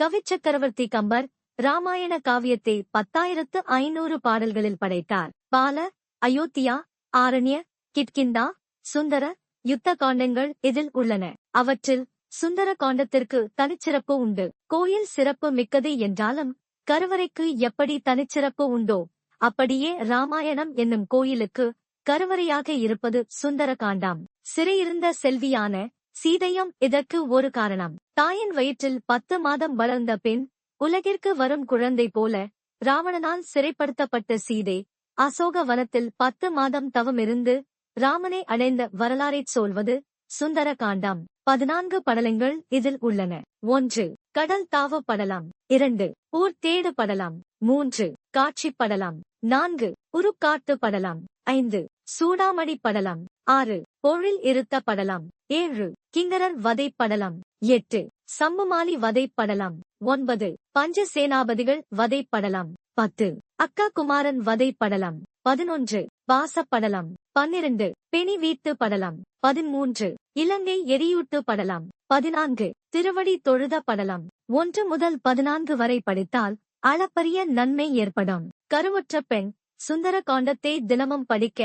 கவிச்சக்கரவர்த்தி கம்பர் ராமாயண காவியத்தை பத்தாயிரத்து ஐநூறு பாடல்களில் படைத்தார். பால அயோத்தியா ஆரண்ய கிட்கிந்தா சுந்தர யுத்த காண்டங்கள் இதில் உள்ளன. அவற்றில் சுந்தர காண்டத்திற்கு தனிச்சிறப்பு உண்டு. கோயில் சிறப்பு மிக்கது என்றாலும் கருவறைக்கு எப்படி தனிச்சிறப்பு உண்டோ அப்படியே ராமாயணம் என்னும் கோயிலுக்கு கருவறையாக இருப்பது சுந்தர காண்டம். சிறையிருந்த செல்வியான சீதையும் இதற்கு ஒரு காரணம். தாயின் வயிற்றில் பத்து மாதம் வளர்ந்த பின் உலகிற்கு வரும் குழந்தை போல ராவணனால் சிறைப்படுத்தப்பட்ட சீதை அசோக வனத்தில் பத்து மாதம் தவமிருந்து ராமனை அடைந்த வரலாறைச் சொல்வது சுந்தர காண்டம் பதினான்கு படலங்கள் இதில் உள்ளன. ஒன்று கடல் தாவ படலம். இரண்டு ஊர் தேடு படலம். மூன்று காட்சி படலம். நான்கு உருக்காட்டு படலம். ஐந்து. சூடாமணி படலம் ஆறு. பொழில் இருத்த படலம் ஏழு. கிங்கரர் வதை படலம் எட்டு. சம்புமாலி வதை படலம் ஒன்பது. பஞ்சசேனாபதிகள் வதை படலம் பத்து. அக்கா குமாரன் வதை படலம் பதினொன்று. பாசப்படலம். பன்னிரண்டு. பெணி வீட்டு படலம் பதிமூன்று. இலங்கை எரியூட்டு படலம் பதினான்கு. திருவடி தொழுத படலம் ஒன்று முதல் பதினான்கு வரை படித்தால் அளப்பரிய நன்மை ஏற்படும். கருவுற்ற பெண் சுந்தர காண்டத்தை தினமும் படிக்க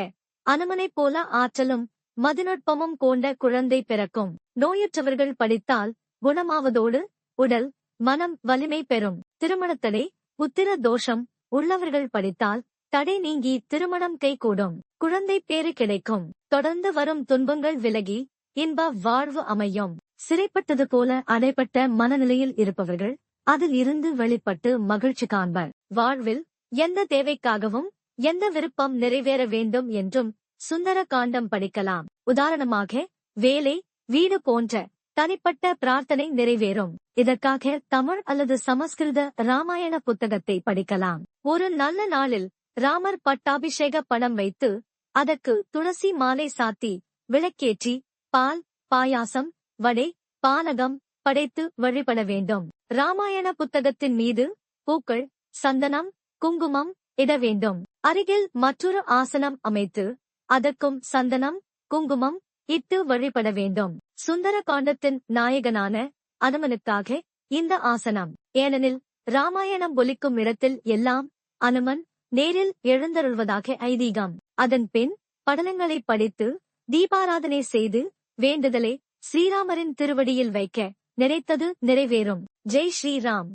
அனுமனைப் போல ஆற்றலும் மதிநுட்பமும் கொண்ட குழந்தை பிறக்கும். நோயற்றவர்கள் படித்தால் குணமாவதோடு உடல் மனம் வலிமை பெறும். திருமணத்தடை உத்திர தோஷம் உள்ளவர்கள் படித்தால் தடை நீங்கி திருமணம் கைகூடும். குழந்தை பேறு கிடைக்கும். தொடர்ந்து வரும் துன்பங்கள் விலகி இன்ப வாழ்வு அமையும். சிறைப்பட்டது போல அடைப்பட்ட மனநிலையில் இருப்பவர்கள் அதில் இருந்து வெளிப்பட்டு மகிழ்ச்சி காண்பர். வாழ்வில் எந்த தேவைக்காகவும் எந்த விருப்பம் நிறைவேற வேண்டும் என்றும் சுந்தர காண்டம் படிக்கலாம். உதாரணமாக வேலை வீடு போன்ற தனிப்பட்ட பிரார்த்தனை நிறைவேறும். இதற்காக தமிழ் அல்லது சமஸ்கிருத ராமாயண புத்தகத்தை படிக்கலாம். ஒரு நல்ல நாளில் ராமர் பட்டாபிஷேக படம் வைத்து அதற்கு துளசி மாலை சாத்தி விளக்கேற்றி பால் பாயாசம் வடை பானகம் படைத்து வழிபட வேண்டும். ராமாயண புத்தகத்தின் மீது பூக்கள் சந்தனம் குங்குமம் இட வேண்டும். அருகில் மற்றொரு ஆசனம் அமைத்து அதற்கும் சந்தனம் குங்குமம் இட்டு வழிபட வேண்டும். சுந்தர காண்டத்தின் நாயகனான அனுமனுக்காக இந்த ஆசனம். ஏனெனில் ராமாயணம் ஒலிக்கும் இடத்தில் எல்லாம் அனுமன் நேரில் எழுந்தருள்வதாக ஐதீகம். அதன் பின் படலங்களை படித்து தீபாராதனை செய்து வேண்டுதலை ஸ்ரீராமரின் திருவடியில் வைக்க நினைத்தது நிறைவேறும். ஜெய் ஸ்ரீராம்.